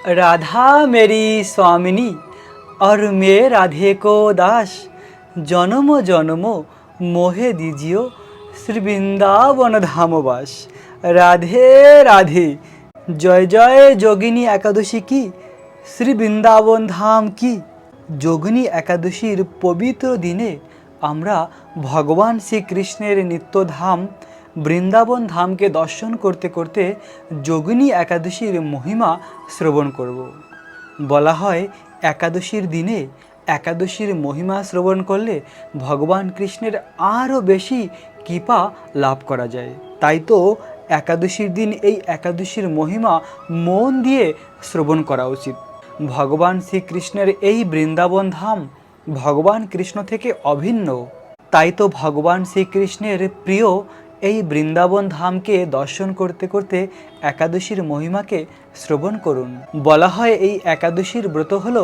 राधा मेरी स्वामिनी और मैं राधे को दास জনম জনম মোহে দিজিও শ্রী বৃন্দাবন ধামবাস রাধে রাধে জয় জয় যোগিনী একাদশী কি শ্রী বৃন্দাবন ধাম কি যোগিনী একাদশীর পবিত্র দিনে আমরা ভগবান শ্রীকৃষ্ণের নিত্যধাম বৃন্দাবন ধামকে দর্শন করতে করতে যোগিনী একাদশীর মহিমা শ্রবণ করব। বলা হয়, একাদশীর দিনে একাদশীর মহিমা শ্রবণ করলে ভগবান কৃষ্ণের আরও বেশি কৃপা লাভ করা যায়। তাই তো একাদশীর দিন এই একাদশীর মহিমা মন দিয়ে শ্রবণ করা উচিত। ভগবান শ্রীকৃষ্ণের এই বৃন্দাবন ধাম ভগবান কৃষ্ণ থেকে অভিন্ন। তাই তো ভগবান শ্রীকৃষ্ণের প্রিয় এই বৃন্দাবন ধামকে দর্শন করতে করতে একাদশীর মহিমাকে শ্রবণ করুন। বলা হয় এই একাদশীর ব্রত হল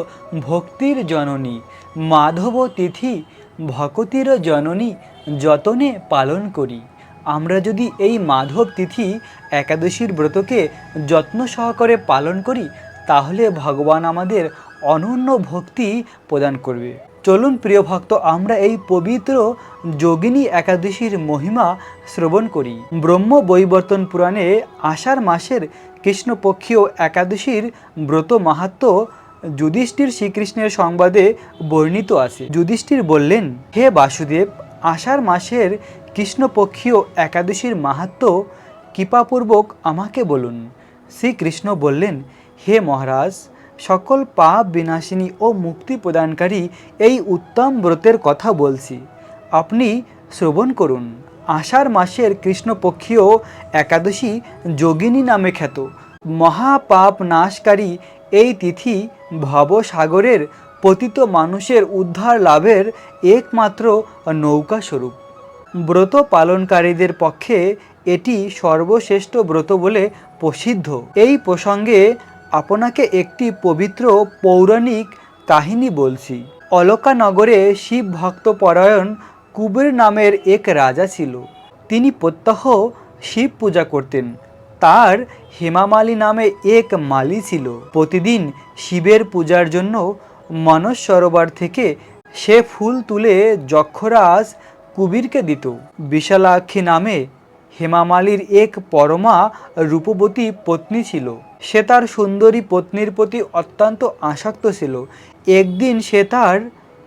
ভক্তির জননী মাধব তিথি ভকতির জননী যতনে পালন করি। আমরা যদি এই মাধব তিথি একাদশীর ব্রতকে যত্ন সহকারে পালন করি, তাহলে ভগবান আমাদের অনন্য ভক্তি প্রদান করবে। চলুন প্রিয় ভক্ত, আমরা এই পবিত্র যোগিনী একাদশীর মহিমা শ্রবণ করি। ব্রহ্ম বৈবর্তন পুরাণে আষাঢ় মাসের কৃষ্ণপক্ষীয় একাদশীর ব্রত মাহাত্ম যুধিষ্ঠির শ্রীকৃষ্ণের সংবাদে বর্ণিত আছে। যুধিষ্ঠির বললেন, হে বাসুদেব, আষাঢ় মাসের কৃষ্ণপক্ষীয় একাদশীর মাহাত্ম কৃপাপূর্বক আমাকে বলুন। শ্রীকৃষ্ণ বললেন, হে মহারাজ সকল পাপ বিনাশিনী ও মুক্তি প্রদানকারী এই উত্তম ব্রতের কথা বলছি। আপনি শ্রবণ করুন। আষাঢ় মাসের কৃষ্ণপক্ষীয় একাদশী যোগিনী নামে খ্যাত। মহাপাপ নাশকারী এই তিথি ভবসাগরের পতিত মানুষের উদ্ধার লাভের একমাত্র নৌকা স্বরূপ। ব্রত পালনকারীদের পক্ষে এটি সর্বশ্রেষ্ঠ ব্রত বলে প্রসিদ্ধ। এই প্রসঙ্গে আপনাকে একটি পবিত্র পৌরাণিক কাহিনী বলছি। অলকানগরে শিব ভক্ত পরায়ণ কুবের নামের এক রাজা ছিল। তিনি প্রত্যহ শিব পূজা করতেন। তার হেমামালি নামে এক মালি ছিল। প্রতিদিন শিবের পূজার জন্য মানস সরোবর থেকে সে ফুল তুলে যক্ষরাজ কুবিরকে দিত। বিশালাক্ষী নামে হেমামালির এক পরমা রূপবতী পত্নী ছিল। সে তার সুন্দরী পত্নীর প্রতি অত্যন্ত আসক্ত ছিল। একদিন সে তার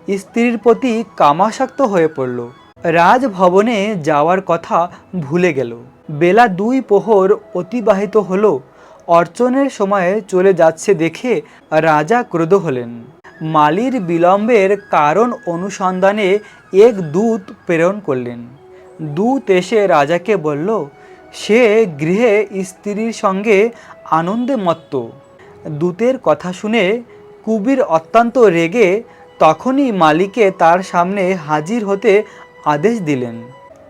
স্ত্রীর প্রতি কামাসক্ত হয়ে পড়ল। রাজভবনে যাওয়ার কথা ভুলে গেল। বেলা দুই প্রহর অতিবাহিত হলো। অর্চনের সময় চলে যাচ্ছে দেখে রাজা ক্রোধ হলেন। মালির বিলম্বের কারণ অনুসন্ধানে এক দূত প্রেরণ করলেন। দূত এসে রাজাকে বলল, সে গৃহে স্ত্রীর সঙ্গে আনন্দে মত্ত। দূতের কথা শুনে কুবির অত্যন্ত রেগে তখনই মালিকে তার সামনে হাজির হতে আদেশ দিলেন।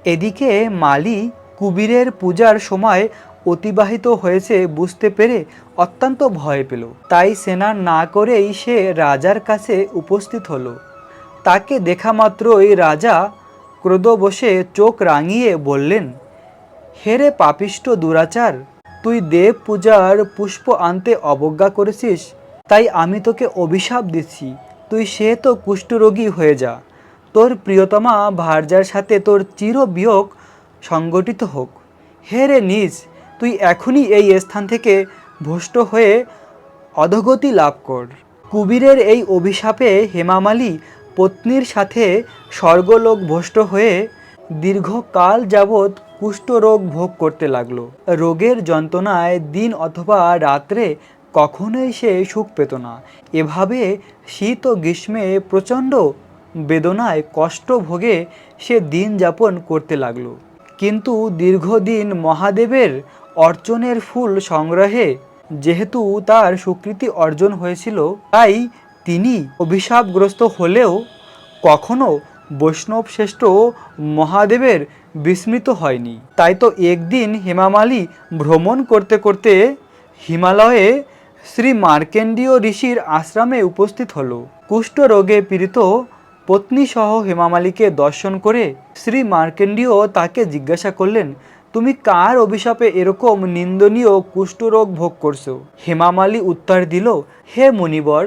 এদিকে মালি কুবিরের পূজার সময় অতিবাহিত হয়েছে বুঝতে পেরে অত্যন্ত ভয় পেল। তাই সেনা না করেই সে রাজার কাছে উপস্থিত হলো। তাকে দেখা মাত্রই রাজা ক্রোধ বসে চোখ রাঙিয়ে বললেন হেরে পাপিষ্ট দুরাচার, তুই দেব পূজার পুষ্প আনতে অবজ্ঞা করেছিস, তাই আমি তোকে অভিশাপ দিচ্ছি। তুই সে তো কুষ্ঠরোগী হয়ে যা। তোর প্রিয়তমা ভার্যার সাথে তোর চির বিয়োগ সংগঠিত হোক। হে রে নিজ তুই এখনই এই স্থান থেকে ভ্রষ্ট হয়ে অধগতি লাভ কর। কুবিরের এই অভিশাপে হেমামালি পত্নীর সাথে স্বর্গলোক ভ্রষ্ট হয়ে দীর্ঘকাল যাবৎ কুষ্ঠরোগ ভোগ করতে লাগল। রোগের যন্ত্রণায় দিন অথবা রাত্রে কখনোই সে সুখ পেত না। এভাবে শীত ও গ্রীষ্মে প্রচণ্ড বেদনায় কষ্ট ভোগে সে দিন যাপন করতে লাগল। কিন্তু দীর্ঘদিন মহাদেবের অর্চনের ফুল সংগ্রহে, যেহেতু তার স্বীকৃতি অর্জন হয়েছিল, তাই তিনি অভিশাপগ্রস্ত হলেও কখনো বৈষ্ণব শ্রেষ্ঠ মহাদেবের বিস্মৃত হয়নি। তাই তো একদিন হেমামালি ভ্রমণ করতে করতে হিমালয়ে শ্রী মার্কেন্ডীয় ঋষির আশ্রমে উপস্থিত হলো। কুষ্ঠরোগে পীড়িত পত্নী সহ হেমামালিকে দর্শন করে শ্রী মার্কেন্ডীয় তাকে জিজ্ঞাসা করলেন তুমি কার অভিশাপে এরকম নিন্দনীয় কুষ্ঠরোগ ভোগ করছ? হেমামালি উত্তর দিল, হে মুনিবর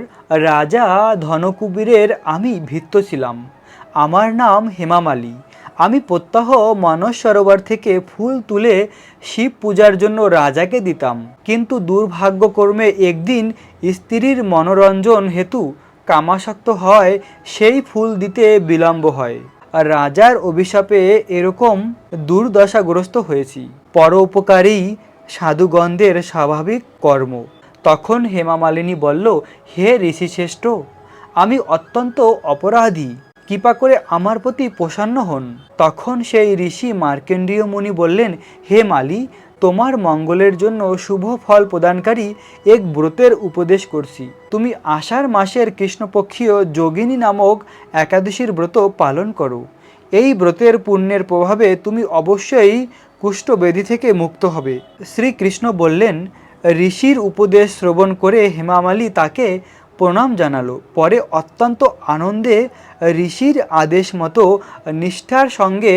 রাজা ধনকুবীরের আমি ভিত্ত ছিলাম। আমার নাম হেমামালি। আমি প্রত্যাহ মানস সরোবর থেকে ফুল তুলে শিব পূজার জন্য রাজাকে দিতাম। কিন্তু দুর্ভাগ্যকর্মে একদিন স্ত্রীর মনোরঞ্জন হেতু কামাসক্ত হয়, সেই ফুল দিতে বিলম্ব হয়। রাজার অভিশাপে এরকম দুর্দশাগ্রস্ত হয়েছি। পরোপকারী সাধুগন্ধের স্বাভাবিক কর্ম। তখন হেমামালিনী বলল, হে ঋষিশ্রেষ্ঠ, আমি অত্যন্ত অপরাধী। কৃপা করে আমার প্রতি প্রসন্ন হন। তখন সেই ঋষি মার্কেন্ডীয় মুনি বললেন, হে মালি তোমার মঙ্গলের জন্য শুভ ফল প্রদানকারী এক ব্রতের উপদেশ করছি। তুমি আষাঢ় মাসের কৃষ্ণপক্ষীয় যোগিনী নামক একাদশীর ব্রত পালন করো। এই ব্রতের পুণ্যের প্রভাবে তুমি অবশ্যই কুষ্ঠব্যাধি থেকে মুক্ত হবে। শ্রীকৃষ্ণ বললেন, ঋষির উপদেশ শ্রবণ করে হেমামালি তাকে প্রণাম জানালো। পরে অত্যন্ত আনন্দে ঋষির আদেশ মতো নিষ্ঠার সঙ্গে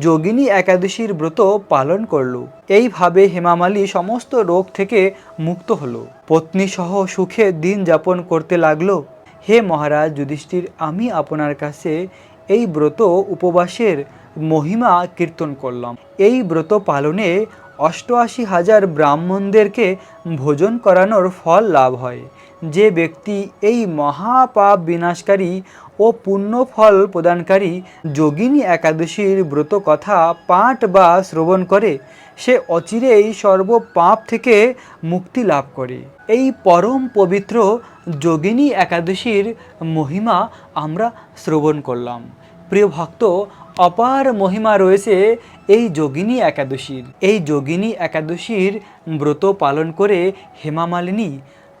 যোগিনী একাদশীর ব্রত পালন করল। এইভাবে হেমামালি সমস্ত রোগ থেকে মুক্ত হলো। পত্নী সহ সুখে দিন যাপন করতে লাগল। হে মহারাজ যুধিষ্ঠির, আমি আপনার কাছে এই ব্রত উপবাসের মহিমা কীর্তন করলাম। এই ব্রত পালনে অষ্টআশি হাজার ব্রাহ্মণদেরকে ভোজন করানোর ফল লাভ হয়। যে ব্যক্তি এই মহাপাপ বিনাশকারী ও পুণ্য ফল প্রদানকারী যোগিনী একাদশীর ব্রত কথা পাঠ বা শ্রবণ করে, সে অচিরেই সর্ব পাপ থেকে মুক্তি লাভ করে। এই পরম পবিত্র যোগিনী একাদশীর মহিমা আমরা শ্রবণ করলাম। প্রিয় ভক্ত, অপার মহিমা রয়েছে এই যোগিনী একাদশীর। এই যোগিনী একাদশীর ব্রত পালন করে হেমামালিনী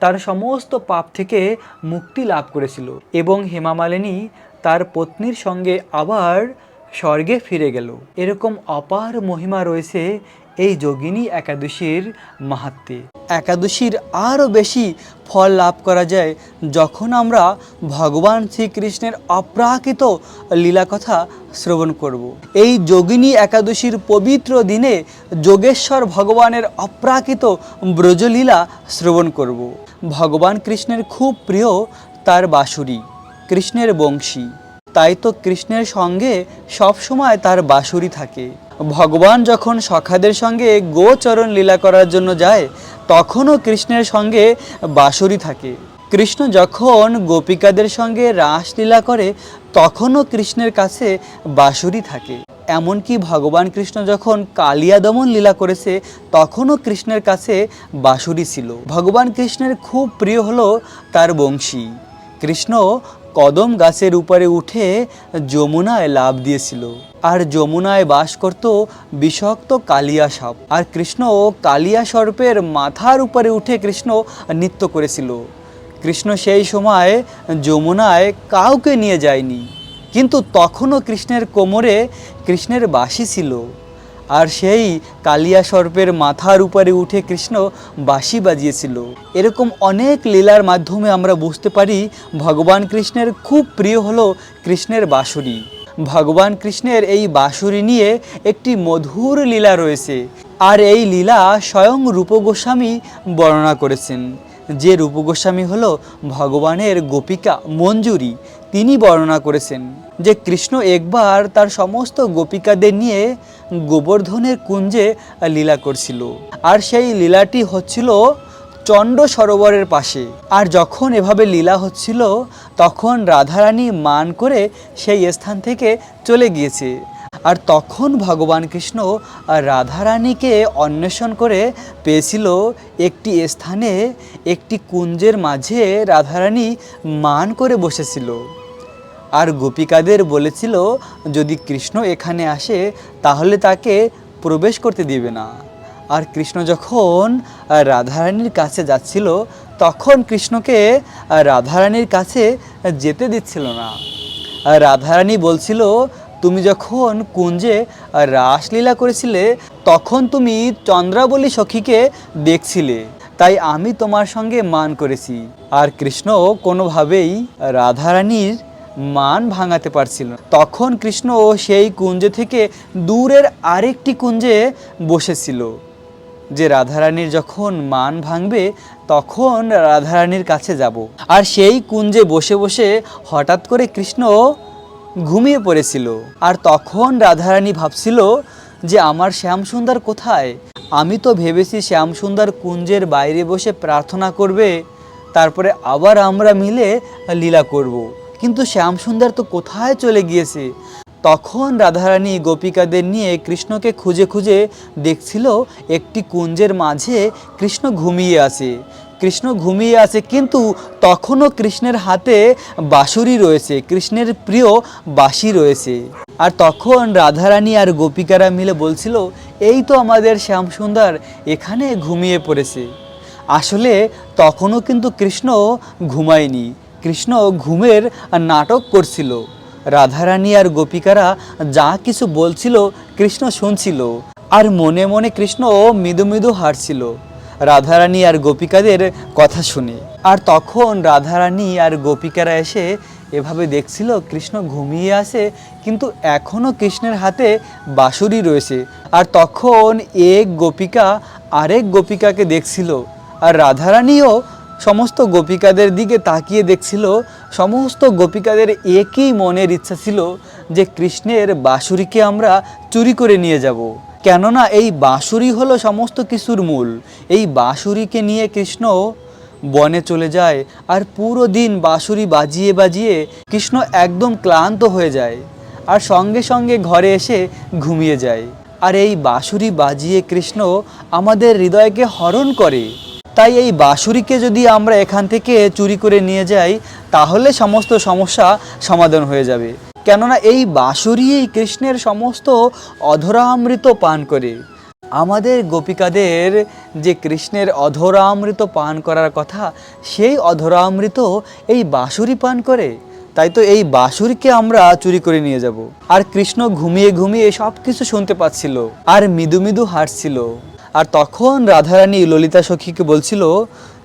তার সমস্ত পাপ থেকে মুক্তি লাভ করেছিল এবং হেমামালিনী তার পত্নীর সঙ্গে আবার স্বর্গে ফিরে গেল। এরকম অপার মহিমা রয়েছে এই যোগিনী একাদশীর মাহাত্মে একাদশীর আরও বেশি ফল লাভ করা যায় যখন আমরা ভগবান শ্রীকৃষ্ণের অপ্রাকৃত লীলা কথা শ্রবণ করব। এই যোগিনী একাদশীর পবিত্র দিনে যোগেশ্বর ভগবানের অপ্রাকৃত ব্রজলীলা শ্রবণ করব। ভগবান কৃষ্ণের খুব প্রিয় তার বাঁশুরি, কৃষ্ণের বংশী তাই তো কৃষ্ণের সঙ্গে সবসময় তার বাঁশুরি থাকে। ভগবান যখন সখাদের সঙ্গে গোচরণ লীলা করার জন্য যায়, তখনও কৃষ্ণের সঙ্গে বাঁশুরি থাকে। কৃষ্ণ যখন গোপিকাদের সঙ্গে রাসলীলা করে, তখনও কৃষ্ণের কাছে বাঁশুরি থাকে। এমনকি ভগবান কৃষ্ণ যখন কালিয়া দমন লীলা করেছে, তখনও কৃষ্ণের কাছে বাঁশুরি ছিল। ভগবান কৃষ্ণের খুব প্রিয় হলো তার বংশী। কৃষ্ণ কদম গাছের উপরে উঠে যমুনায় লাভ দিয়েছিল। আর যমুনায় বাস করত বিষাক্ত কালিয়া সাপ। আর কৃষ্ণ কালিয়া সর্পের মাথার উপরে উঠে কৃষ্ণ নৃত্য করেছিল। কৃষ্ণ সেই সময় যমুনায় কাউকে নিয়ে যায়নি। কিন্তু তখনও কৃষ্ণের কোমরে কৃষ্ণের বাসি ছিল। আর সেই কালিয়া সর্পের মাথার উপরে উঠে কৃষ্ণ বাঁশি বাজিয়েছিল। এরকম অনেক লীলার মাধ্যমে আমরা বুঝতে পারি ভগবান কৃষ্ণের খুব প্রিয় হলো কৃষ্ণের বাঁশুরি। ভগবান কৃষ্ণের এই বাঁশুরি নিয়ে একটি মধুর লীলা রয়েছে আর এই লীলা স্বয়ং রূপ গোস্বামী বর্ণনা করেছেন। যে রূপ গোস্বামী হলো ভগবানের গোপিকা মঞ্জুরি, তিনি বর্ণনা করেছেন। যে কৃষ্ণ একবার তার সমস্ত গোপিকাদের নিয়ে গোবর্ধনের কুঞ্জে লীলা করছিল। আর সেই লীলাটি হচ্ছিল চণ্ড সরোবরের পাশে। আর যখন এভাবে লীলা হচ্ছিল, তখন রাধারানী মান করে সেই স্থান থেকে চলে গিয়েছে। আর তখন ভগবান কৃষ্ণ রাধারানীকে অন্বেষণ করে পেয়েছিল একটি স্থানে, একটি কুঞ্জের মাঝে রাধারানী মান করে বসেছিল। আর গোপিকাদের বলেছিল, যদি কৃষ্ণ এখানে আসে, তাহলে তাকে প্রবেশ করতে দিবে না। আর কৃষ্ণ যখন রাধারানীর কাছে যাচ্ছিল, তখন কৃষ্ণকে রাধারানীর কাছে যেতে দিচ্ছিল না। রাধারানী বলছিল, তুমি যখন কুঞ্জে রাসলীলা করেছিলে, তখন তুমি চন্দ্রাবলী সখীকে দেখছিলে। তাই আমি তোমার সঙ্গে মান করেছি। আর কৃষ্ণ কোনোভাবেই রাধারানীর মান ভাঙাতে পারছিল। তখন কৃষ্ণ সেই কুঞ্জে থেকে দূরের আরেকটি কুঞ্জে বসেছিল, যে রাধারানীর যখন মান ভাঙবে, তখন রাধারানীর কাছে যাব আর সেই কুঞ্জে বসে বসে হঠাৎ করে কৃষ্ণ ঘুমিয়ে পড়েছিল আর তখন রাধারানী ভাবছিল যে, আমার শ্যামসুন্দর কোথায় আমি তো ভেবেছি শ্যামসুন্দর কুঞ্জের বাইরে বসে প্রার্থনা করবে, তারপরে আবার আমরা মিলে লীলা করব। কিন্তু শ্যামসুন্দর তো কোথায় চলে গিয়েছে? তখন রাধারানী গোপিকাদের নিয়ে কৃষ্ণকে খুঁজে খুঁজে দেখছিল একটি কুঞ্জের মাঝে কৃষ্ণ ঘুমিয়ে আছে। কৃষ্ণ ঘুমিয়ে আছে কিন্তু তখনও কৃষ্ণের হাতে বাঁশুরি রয়েছে, কৃষ্ণের প্রিয় বাঁশি রয়েছে। আর তখন রাধারানী আর গোপিকারা মিলে বলছিল, এই তো আমাদের শ্যামসুন্দর, এখানে ঘুমিয়ে পড়েছে। আসলে তখনও কিন্তু কৃষ্ণ ঘুমায়নি। কৃষ্ণ ঘুমের নাটক করছিল। রাধারানী আর গোপিকারা যা কিছু বলছিল কৃষ্ণ শুনছিল আর মনে মনে কৃষ্ণ মৃদু মৃদু হারছিল রাধারানী আর গোপিকাদের কথা শুনে। আর তখন রাধারানী আর গোপিকারা এসে এভাবে দেখছিল কৃষ্ণ ঘুমিয়ে আসে কিন্তু এখনও কৃষ্ণের হাতে বাঁশুরি রয়েছে। আর তখন এক গোপিকা আরেক গোপিকাকে দেখছিল। আর রাধারানীও সমস্ত গোপিকাদের দিকে তাকিয়ে দেখছিল, সমস্ত গোপিকাদের একই মনের ইচ্ছা ছিল যে কৃষ্ণের বাঁশুরিকে আমরা চুরি করে নিয়ে যাব। কেননা এই বাঁশুরি হলো সমস্ত কিছুর মূল। এই বাঁশুরিকে নিয়ে কৃষ্ণ বনে চলে যায় আর পুরো দিন বাঁশুরি বাজিয়ে বাজিয়ে কৃষ্ণ একদম ক্লান্ত হয়ে যায় আর সঙ্গে সঙ্গে ঘরে এসে ঘুমিয়ে যায়। আর এই বাঁশুরি বাজিয়ে কৃষ্ণ আমাদের হৃদয়কে হরণ করে। তাই এই বাঁশুরিকে যদি আমরা এখান থেকে চুরি করে নিয়ে যাই, তাহলে সমস্ত সমস্যা সমাধান হয়ে যাবে। কেননা এই বাঁশুরি কৃষ্ণের সমস্ত অধরামৃত পান করে। আমাদের গোপিকাদের যে কৃষ্ণের অধরামৃত পান করার কথা, সেই অধরামৃত এই বাঁশুরি পান করে। তাই তো এই বাঁশুরিকে আমরা চুরি করে নিয়ে যাব। আর কৃষ্ণ ঘুমিয়ে ঘুমিয়ে সব কিছু শুনতে পাচ্ছিল। আর মৃদু মৃদু হাঁটছিল আর তখন রাধারানী ললিতা সখীকে বলছিল,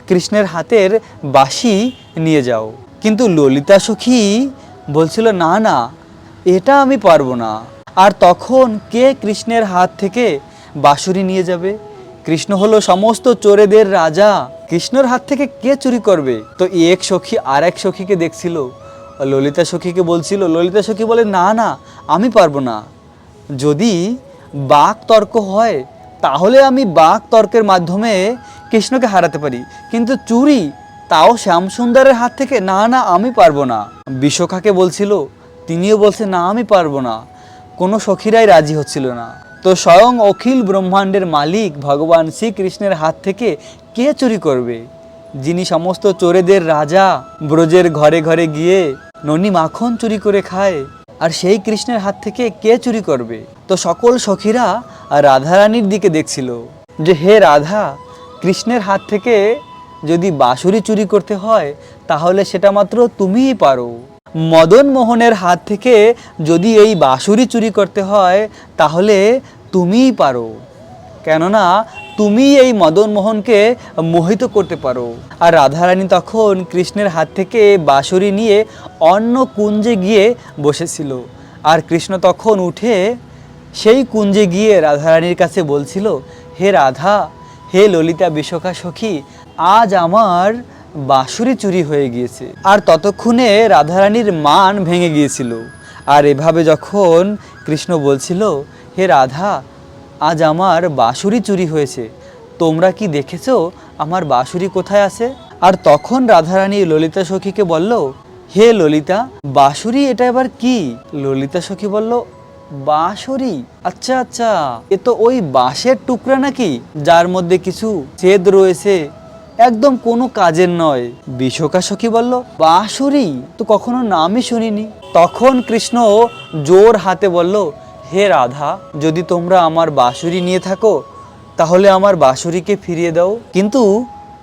কৃষ্ণের হাতের বাঁশি নিয়ে যাও। কিন্তু ললিতা সখী বলছিল, না না, এটা আমি পারব না। আর তখন কে কৃষ্ণের হাত থেকে বাঁশুরি নিয়ে যাবে? কৃষ্ণ হলো সমস্ত চোরেদের রাজা। কৃষ্ণর হাত থেকে কে চুরি করবে? তো এক সখী আর এক সখীকে দেখছিল। ললিতা সখীকে বলছিল, ললিতা সখী বলে, না না, আমি পারব না। যদি বাক তর্ক হয় তাহলে আমি বাক তর্কের মাধ্যমে কৃষ্ণকে হারাতে পারি। কিন্তু চুরি, তাও শ্যামসুন্দরের হাত থেকে না না, আমি পারব না। বিশোখাকে বলছিল, তিনিও বলছে, না, আমি পারব না। কোনো সখীরাই রাজি হচ্ছিল না। তো স্বয়ং অখিল ব্রহ্মাণ্ডের মালিক ভগবান শ্রীকৃষ্ণের হাত থেকে কে চুরি করবে? যিনি সমস্ত চোরেদের রাজা, ব্রজের ঘরে ঘরে গিয়ে ননি মাখন চুরি করে খায় আর সেই কৃষ্ণের হাত থেকে কে চুরি করবে? তো সকল সখীরা রাধারানীর দিকে দেখছিল যে, হে রাধা, কৃষ্ণের হাত থেকে যদি বাঁশুরি চুরি করতে হয়, তাহলে সেটা মাত্র তুমিই পারো। মদন মোহনের হাত থেকে যদি এই বাঁশুরি চুরি করতে হয়, তাহলে তুমিই পারো। কেননা তুমি এই মদন মোহনকে মোহিত করতে পারো। আর রাধারানী তখন কৃষ্ণের হাত থেকে বাঁশুরি নিয়ে অন্য কুঞ্জে গিয়ে বসেছিল। আর কৃষ্ণ তখন উঠে সেই কুঞ্জে গিয়ে রাধারানীর কাছে বলছিল, হে রাধা, হে ললিতা বিশোখা সখী, আজ আমার বাঁশুরি চুরি হয়ে গিয়েছে। আর ততক্ষণে রাধারানীর মান ভেঙে গিয়েছিল। আর এভাবে যখন কৃষ্ণ বলছিল, হে রাধা আজ আমার বাঁশুরি চুরি হয়েছে। তোমরা কি দেখেছ? আমার বাঁশুরি কোথায় আছে? আর তখন রাধারানী ললিতা সখীকে বলল, হে ললিতা, বাঁশুরি এটা এবার কি? ললিতা সখী বলল, বাঁশুরি? আচ্ছা আচ্ছা এ তো ওই বাঁশের টুকরা নাকি, যার মধ্যে কিছু ছেদ রয়েছে। একদম কোনো কাজের নয়। বিশোকা সখী বলল, বাঁশুরি? তো কখনো নামই শুনিনি। তখন কৃষ্ণ জোর হাতে বলল হে রাধা, যদি তোমরা আমার বাঁশুরি নিয়ে থাকো, তাহলে আমার বাঁশুরিকে ফিরিয়ে দাও। কিন্তু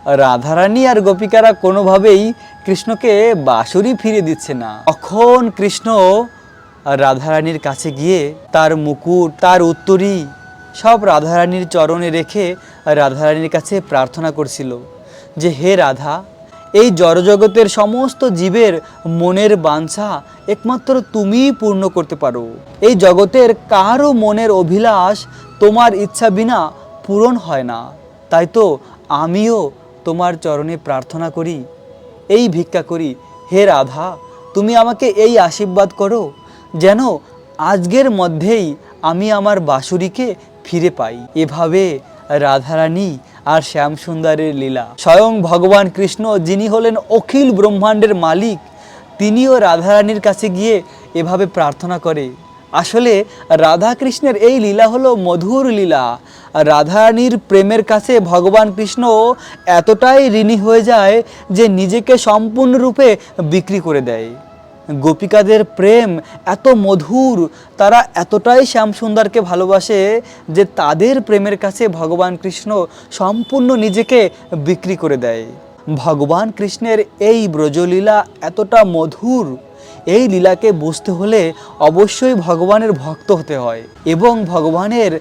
রাধারানী আর গোপিকারা কোনোভাবেই কৃষ্ণকে বাঁশুরি ফিরিয়ে দিচ্ছে না। তখন কৃষ্ণ রাধারানীর কাছে গিয়ে তার মুকুট, তার উত্তরী সব রাধারানীর চরণে রেখে রাধারানীর কাছে প্রার্থনা করছিল যে, হে রাধা এই জড়জগতের সমস্ত জীবের মনের বাঞ্ছা একমাত্র তুমিই পূর্ণ করতে পারো। এই জগতের কারও মনের অভিলাষ তোমার ইচ্ছা বিনা পূরণ হয় না। তাই তো আমিও তোমার চরণে প্রার্থনা করি, এই ভিক্ষা করি, হে রাধা, তুমি আমাকে এই আশীর্বাদ করো যেন আজকের মধ্যেই আমি আমার বাঁশুরিকে ফিরে পাই। এভাবে রাধারানী আর শ্যামসুন্দরের লীলা। স্বয়ং ভগবান কৃষ্ণ, যিনি হলেন অখিল ব্রহ্মাণ্ডের মালিক, তিনিও রাধারানীর কাছে গিয়ে এভাবে প্রার্থনা করে। আসলে রাধা কৃষ্ণের এই লীলা হলো মধুর লীলা। রাধারানীর প্রেমের কাছে ভগবান কৃষ্ণ এতটাই ঋণী হয়ে যায় যে নিজেকে সম্পূর্ণরূপে বিক্রি করে দেয়। গোপিকাদের প্রেম এত মধুর, তারা এতটাই শ্যামসুন্দরকে ভালোবাসে যে তাদের প্রেমের কাছে ভগবান কৃষ্ণ সম্পূর্ণ নিজেকে বিক্রি করে দেয়। ভগবান কৃষ্ণের এই ব্রজলীলা এতটা মধুর, এই লীলাকে বুঝতে হলে অবশ্যই ভগবানের ভক্ত হতে হয় এবং ভগবানের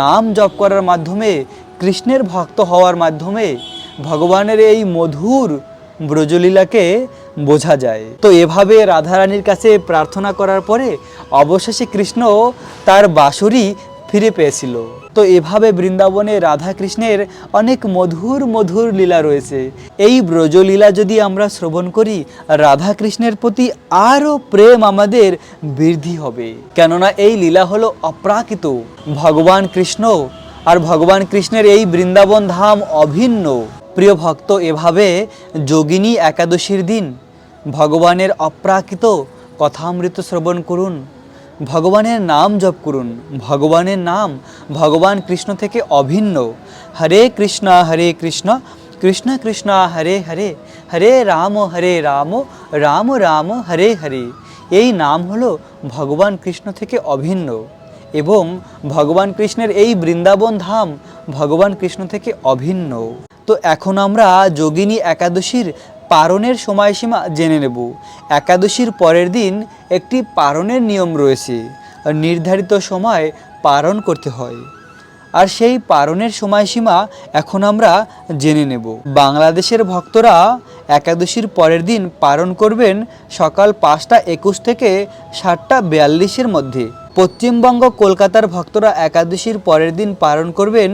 নাম জপ করার মাধ্যমে, কৃষ্ণের ভক্ত হওয়ার মাধ্যমে ভগবানের এই মধুর ব্রজলীলাকে বোঝা যায়। তো এভাবে রাধারানীর কাছে প্রার্থনা করার পরে অবশেষে কৃষ্ণ তার বাঁশুরি ফিরে পেয়েছিল। তো এভাবে বৃন্দাবনে রাধা কৃষ্ণের অনেক মধুর মধুর লীলা রয়েছে। এই ব্রজলীলা যদি আমরা শ্রবণ করি রাধা কৃষ্ণের প্রতি আরও প্রেম আমাদের বৃদ্ধি হবে। কেননা এই লীলা হলো অপ্রাকৃত। ভগবান কৃষ্ণ আর ভগবান কৃষ্ণের এই বৃন্দাবন ধাম অভিন্ন। প্রিয় ভক্ত, এভাবে যোগিনী একাদশীর দিন ভগবানের অপ্রাকৃত কথামৃত শ্রবণ করুন। ভগবানের নাম জপ করুন। ভগবানের নাম ভগবান কৃষ্ণ থেকে অভিন্ন। হরে কৃষ্ণ হরে কৃষ্ণ কৃষ্ণ কৃষ্ণ, হরে হরে হরে রাম হরে রাম রাম রাম, হরে হরে। এই নাম হলো ভগবান কৃষ্ণ থেকে অভিন্ন। এবং ভগবান কৃষ্ণের এই বৃন্দাবন ধাম ভগবান কৃষ্ণ থেকে অভিন্ন। তো এখন আমরা যোগিনী একাদশীর পারণের সময়সীমা জেনে নেব। একাদশীর পরের দিন একটি পারণের নিয়ম রয়েছে নির্ধারিত সময় পারণ করতে হয়। আর সেই পারণের সময়সীমা এখন আমরা জেনে নেব। বাংলাদেশের ভক্তরা একাদশীর পরের দিন পারণ করবেন সকাল পাঁচটা একুশ থেকে সাতটা বিয়াল্লিশের মধ্যে। পশ্চিমবঙ্গ, কলকাতার ভক্তরা একাদশীর পরের দিন পালন করবেন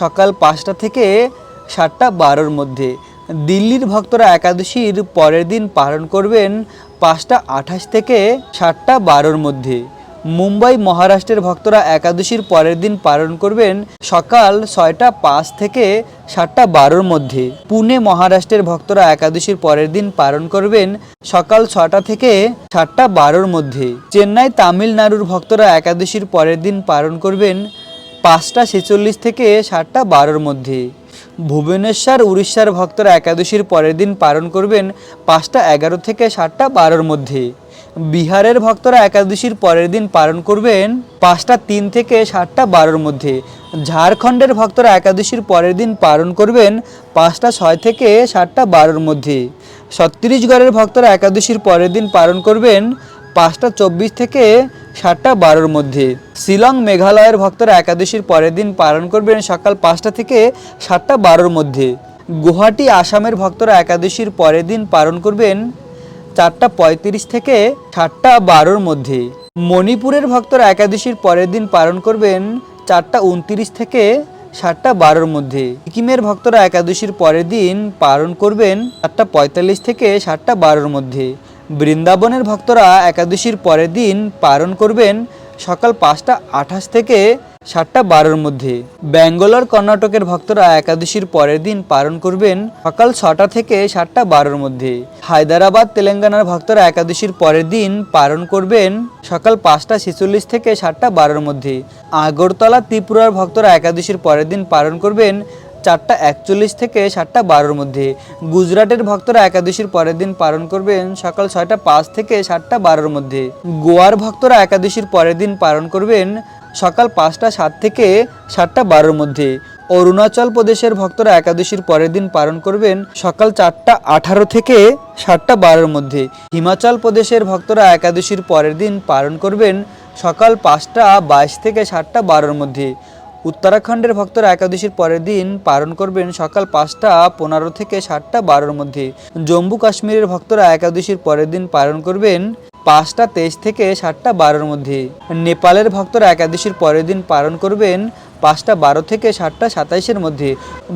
সকাল পাঁচটা থেকে সাতটা বারোর মধ্যে। দিল্লির ভক্তরা একাদশীর পরের দিন পালন করবেন পাঁচটা আঠাশ থেকে সাতটা বারোর মধ্যে। মুম্বাই মহারাষ্ট্রের ভক্তরা একাদশীর পরের দিন পালন করবেন সকাল ছয়টা পাঁচ থেকে সাতটা বারোর মধ্যে। পুনে মহারাষ্ট্রের ভক্তরা একাদশীর পরের দিন পালন করবেন সকাল ছটা থেকে সাতটা বারোর মধ্যে। চেন্নাই তামিলনাড়ুর ভক্তরা একাদশীর পরের দিন পালন করবেন পাঁচটা ছেচল্লিশ থেকে সাতটা বারোর মধ্যে। ভুবনেশ্বর, উড়িষ্যার ভক্তরা একাদশীর পরের দিন পালন করবেন পাঁচটা এগারো থেকে সাতটা বারোর মধ্যে। বিহারের ভক্তরা একাদশীর পরের দিন পালন করবেন পাঁচটা তিন থেকে সাতটা বারোর মধ্যে। ঝাড়খণ্ডের ভক্তরা একাদশীর পরের দিন পালন করবেন পাঁচটা ছয় থেকে সাতটা বারোর মধ্যে। ছত্তিশগড়ের ভক্তরা একাদশীর পরের দিন পালন করবেন পাঁচটা চব্বিশ থেকে সাতটা বারোর মধ্যে। শিলং মেঘালয়ের ভক্তরা একাদশীর পরের দিন পালন করবেন সকাল পাঁচটা থেকে সাতটা বারোর মধ্যে। গুয়াহাটি, আসামের ভক্তরা একাদশীর পরের দিন পালন করবেন চারটা পঁয়ত্রিশ থেকে সাতটা বারোর মধ্যে। মণিপুরের ভক্তরা একাদশীর পরের দিন পালন করবেন চারটা উনত্রিশ থেকে সাতটা বারোর মধ্যে। সিকিমের ভক্তরা একাদশীর পরের দিন পালন করবেন চারটা পঁয়তাল্লিশ থেকে সাতটা বারোর মধ্যে। বৃন্দাবনের ভক্তরা একাদশীর পরের দিন পালন করবেন সকাল পাঁচটা আঠাশ থেকে সাতটা বারোর মধ্যে। ব্যাঙ্গালোর কর্ণাটকের ভক্তরা একাদশীর পরের দিন পালন করবেন সকাল ছটা থেকে সাতটা বারোর মধ্যে। হায়দ্রাবাদ, তেলেঙ্গানার ভক্তরা একাদশীর পরের দিন পালন করবেন সকাল পাঁচটা ছেচল্লিশ থেকে সাতটা বারোর মধ্যে। আগরতলা, ত্রিপুরার ভক্তরা একাদশীর পরের দিন পালন করবেন চারটা একচল্লিশ থেকে সাতটা বারোর মধ্যে। গুজরাটের ভক্তরা একাদশীর পরের দিন পালন করবেন সকাল ছয়টা পাঁচ থেকে সাতটা বারোর মধ্যে। গোয়ার ভক্তরা একাদশীর পরের দিন পালন করবেন সকাল পাঁচটা সাত থেকে সাতটা বারোর মধ্যে। অরুণাচল প্রদেশের ভক্তরা একাদশীর পরের দিন পালন করবেন সকাল চারটা আঠারো থেকে সাতটা বারোর মধ্যে। হিমাচল প্রদেশের ভক্তরা একাদশীর পরের দিন পালন করবেন সকাল পাঁচটা বাইশ থেকে সাতটা বারোর মধ্যে। উত্তরাখণ্ডের ভক্তরা একাদশীর পরের দিন পালন করবেন সকাল পাঁচটা পনেরো থেকে সাতটা বারোর মধ্যে। জম্মু কাশ্মীরের ভক্তরা একাদশীর পরের দিন পালন করবেন পাঁচটা তেইশ থেকে সাতটা বারোর মধ্যে। নেপালের ভক্তরা একাদশীর পরের দিন পালন করবেন পাঁচটা বারো থেকে সাতটা সাতাইশের মধ্যে।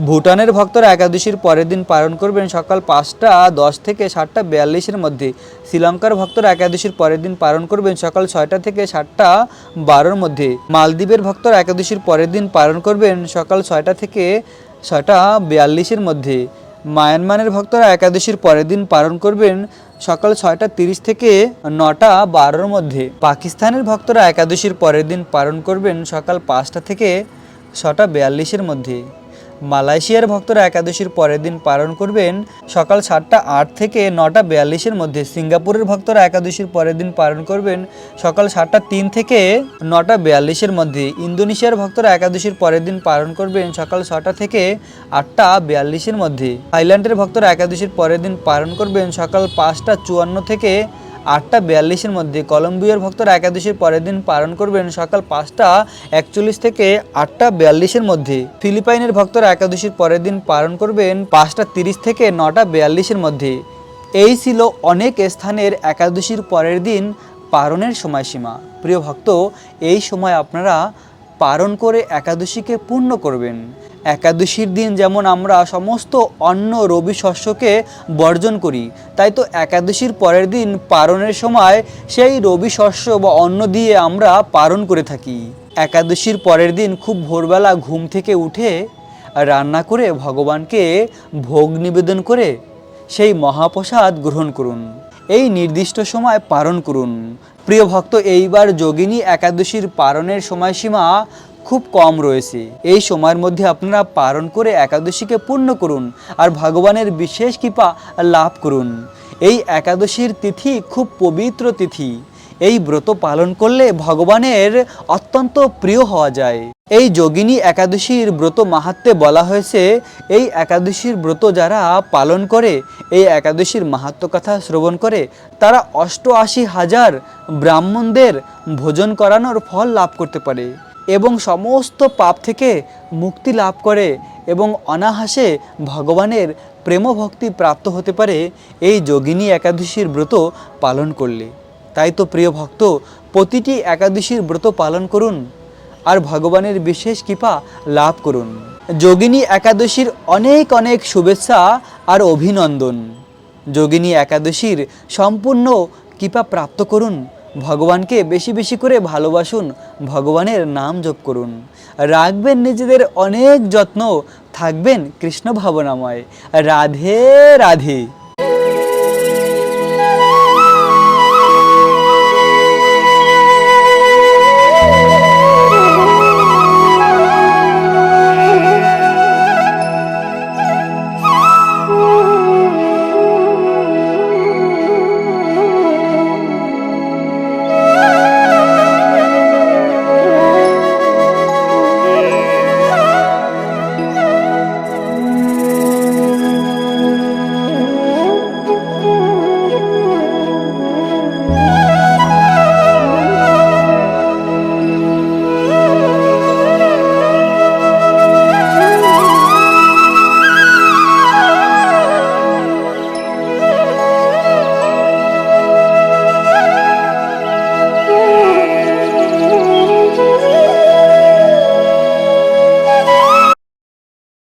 ভুটানের ভক্তরা একাদশীর পরের দিন পালন করবেন সকাল পাঁচটা, দশ থেকে সাতটা, বিয়াল্লিশের মধ্যে। শ্রীলঙ্কার ভক্তরা একাদশীর পরের দিন পালন করবেন সকাল ছয়টা থেকে সাতটা, বারোর মধ্যে। মালদ্বীপের ভক্তরা একাদশীর পরের দিন পালন করবেন সকাল ছয়টা থেকে ছয়টা, বিয়াল্লিশের মধ্যে। মায়ানমারের ভক্তরা একাদশীর পরের দিন পালন করবেন সকাল ছয়টা তিরিশ থেকে নটা বারোর মধ্যে পাকিস্তানের ভক্তরা একাদশীর পরের দিন পালন করবেন সকাল পাঁচটা থেকে ছটা বিয়াল্লিশের মধ্যে। মালয়েশিয়ার ভক্তরা একাদশীর পরের দিন পালন করবেন সকাল সাতটা আট থেকে নটা বিয়াল্লিশের মধ্যে। সিঙ্গাপুরের ভক্তরা একাদশীর পরের দিন পালন করবেন সকাল সাতটা তিন থেকে নটা বিয়াল্লিশের মধ্যে। ইন্দোনেশিয়ার ভক্তরা একাদশীর পরের দিন পালন করবেন সকাল ছটা থেকে আটটা বিয়াল্লিশের মধ্যে। থাইল্যান্ডের ভক্তরা একাদশীর পরের দিন পালন করবেন সকাল পাঁচটা চুয়ান্ন থেকে আটটা বিয়াল্লিশের মধ্যে কলম্বিয়ার ভক্তরা একাদশীর পরের দিন পালন করবেন সকাল পাঁচটা একচল্লিশ থেকে আটটা বিয়াল্লিশের মধ্যে। ফিলিপাইনের ভক্তরা একাদশীর পরের দিন পালন করবেন পাঁচটা তিরিশ থেকে নটা বিয়াল্লিশের মধ্যে। এই ছিল অনেক স্থানের একাদশীর পরের দিন পারণের সময়সীমা। প্রিয় ভক্ত, এই সময় আপনারা পারণ করে একাদশীকে পূর্ণ করবেন। একাদশীর দিন যেমন আমরা সমস্ত অন্ন রবি শস্যকে বর্জন করি, তাই তো একাদশীর পরের দিন পারণের সময় সেই রবি শস্য বা অন্ন দিয়ে আমরা পারণ করে থাকি। একাদশীর পরের দিন খুব ভোরবেলা ঘুম থেকে উঠে রান্না করে ভগবানকে ভোগ নিবেদন করে সেই মহাপ্রসাদ গ্রহণ করুন। এই নির্দিষ্ট সময় পালন করুন। প্রিয় ভক্ত, এইবার যোগিনী একাদশীর পালনের সময়সীমা খুব কম রয়েছে। এই সময়ের মধ্যে আপনারা পালন করে একাদশীকে পূর্ণ করুন আর ভগবানের বিশেষ কৃপা লাভ করুন। এই একাদশীর তিথি খুব পবিত্র তিথি। এই ব্রত পালন করলে ভগবানের অত্যন্ত প্রিয় হওয়া যায়। এই যোগিনী একাদশীর ব্রত মাহাত্মে বলা হয়েছে, এই একাদশীর ব্রত যারা পালন করে, এই একাদশীর মাহাত্ম কথা শ্রবণ করে, তারা অষ্টআশি হাজার ব্রাহ্মণদের ভোজন করানোর ফল লাভ করতে পারে। এবং সমস্ত পাপ থেকে মুক্তি লাভ করে এবং অনাহাসে ভগবানের প্রেম ভক্তি প্রাপ্ত হতে পারে, এই যোগিনী একাদশীর ব্রত পালন করলে। তাই তো প্রিয় ভক্ত, প্রতিটি একাদশীর ব্রত পালন করুন আর ভগবানের বিশেষ কৃপা লাভ করুন। যোগিনী একাদশীর অনেক অনেক শুভেচ্ছা আর অভিনন্দন। যোগিনী একাদশীর সম্পূর্ণ কৃপা প্রাপ্ত করুন ভগবানকে বেশি বেশি করে ভালোবাসুন, ভগবানের নাম জপ করুন। রাখবেন নিজেদের অনেক যত্ন, থাকবেন কৃষ্ণ ভাবনাময়। রাধে রাধে।